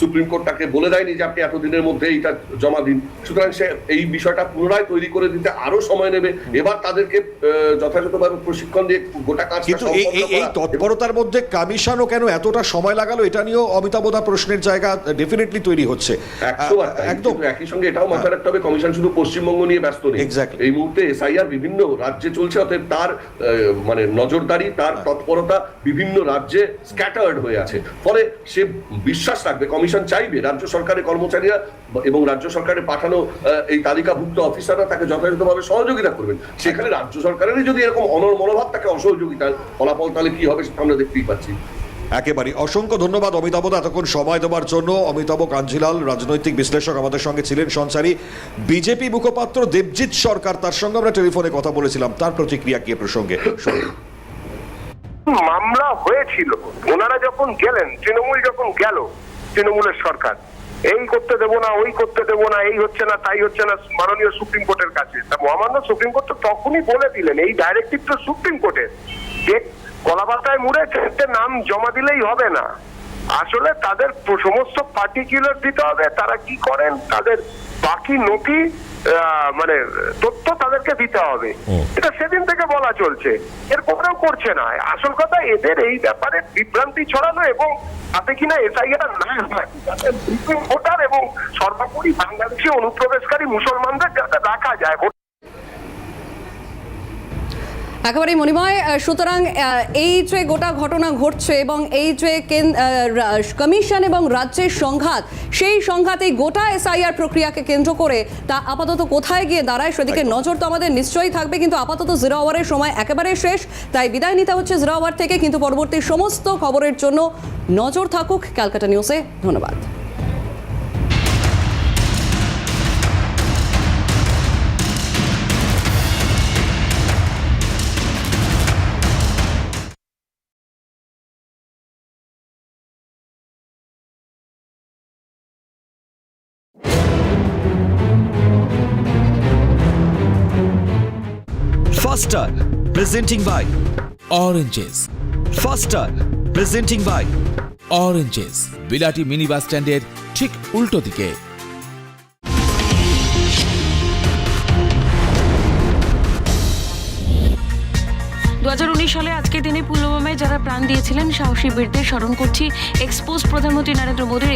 Supreme court তাকে বলে দেয়নি যে আপনি এতদিনের মধ্যে এইটা জমা দিন। সুতরাং সে এই বিষয়টা পুনরায় তৈরি করে দিতে আরও সময় নেবে। এবার তাদেরকে যথাযথভাবে প্রশিক্ষণ দিয়ে গোটা কাজ কিন্তু এই তৎপরতার মধ্যে কমিশনও কেন এতটা সময় লাগালো? এটা নিয়েও অমিতাভদা প্রশ্নের জায়গা ডেফিনেটলি তৈরি হচ্ছে। একদম। একই সঙ্গে এটাও মাথায় রাখতে হবে কমিশন শুধু পশ্চিমবঙ্গ নিয়ে ব্যস্ত নেই। এই মুহূর্তে এসআইআর বিভিন্ন রাজ্যে চলছে অতএব তার মানে নজরদারি তার তৎপরতা বিভিন্ন রাজ্যে স্ক্যাটার্ড হয়ে আছে। ফলে সে বিশ্বাস রাখবে কমিশন চাইবে রাজ্য সরকারের কর্মচারীরা এবং রাজ্য সরকারের পাঠানো এই তালিকাভুক্ত অফিসাররা তাকে যথাযথভাবে সহযোগিতা করবেন। সেখানে রাজ্য সরকারেরই যদি এরকম অনর মনোভাব তাকে অসহযোগিতার ফলাফল তাহলে কি হবে সেটা আমরা দেখতেই পাচ্ছি। একেবারে অসংখ্য ধন্যবাদ অমিতাভ এতক্ষণ সময় দেওয়ার জন্য। অমিতাভ কাঞ্জিলাল রাজনৈতিক বিশ্লেষক আমাদের সঙ্গে ছিলেন সঞ্চারী। বিজেপি মুখপাত্র দেবজিৎ সরকার তার সঙ্গে আমরা টেলিফোনে কথা বলেছিলাম। তার প্রতিক্রিয়া কি প্রসঙ্গে? শুনুন। মামলা হয়েছিল। ওনারা যখন গেলেন তৃণমূল যখন গেল তৃণমূলের সরকার। এই করতে দেবো না ওই করতে দেবো না এই হচ্ছে না তাই হচ্ছে না মাননীয় সুপ্রিম কোর্টের কাছে। তা মহামান্য সুপ্রিম কোর্ট তো তখনই বলে দিলেন এই ডাইরেক্টিভ তো সুপ্রিম কোর্টের। যে কলাপাতায় মুড়ে চারটে নাম জমা দিলেই হবে না। আসলে তাদের সমস্ত পার্টিকুলার দিতে হবে তারা কি করেন? তাদের বাকি নথি মানে তথ্য তাদেরকে দিতে হবে। এটা সেদিন থেকে বলা চলছে। এর কোথাও করছে না। আসল কথা এদের এই ব্যাপারে বিভ্রান্তি ছড়ানো এবং তাতে কিনা এসআইআর না হয়। ভোটার এবং সর্বোপরি বাংলাদেশে অনুপ্রবেশকারী মুসলমানদের যাতে রাখা যায়। একেবারেই মণিময় সুতরাং এই যে গোটা ঘটনা ঘটছে এবং এই যে কেন- কমিশন এবং রাজ্যের সংঘাত সেই সংঘাত এই গোটা এসআইআর প্রক্রিয়াকে কেন্দ্র করে তা আপাতত কোথায় গিয়ে দাঁড়ায় সেদিকে নজর তো আমাদের নিশ্চয়ই থাকবে কিন্তু আপাতত জিরো আওয়ারের সময় একেবারে শেষ তাই বিদায় নিতে হচ্ছে জিরো আওয়ার থেকে কিন্তু পরবর্তী সমস্ত খবরের জন্য নজর থাকুক ক্যালকাটা নিউজে। ধন্যবাদ। Faster, presenting by oranges Faster, presenting by oranges বিলাটি মিনি বাস স্ট্যান্ডের ঠিক উল্টো দিকে। দু হাজার উনিশ সালে আজকের দিনে পুলওয়ামায় যারা প্রাণ দিয়েছিলেন সাহসী বীরদের স্মরণ করছি। এক্সপোজ প্রধানমন্ত্রী নরেন্দ্র মোদীর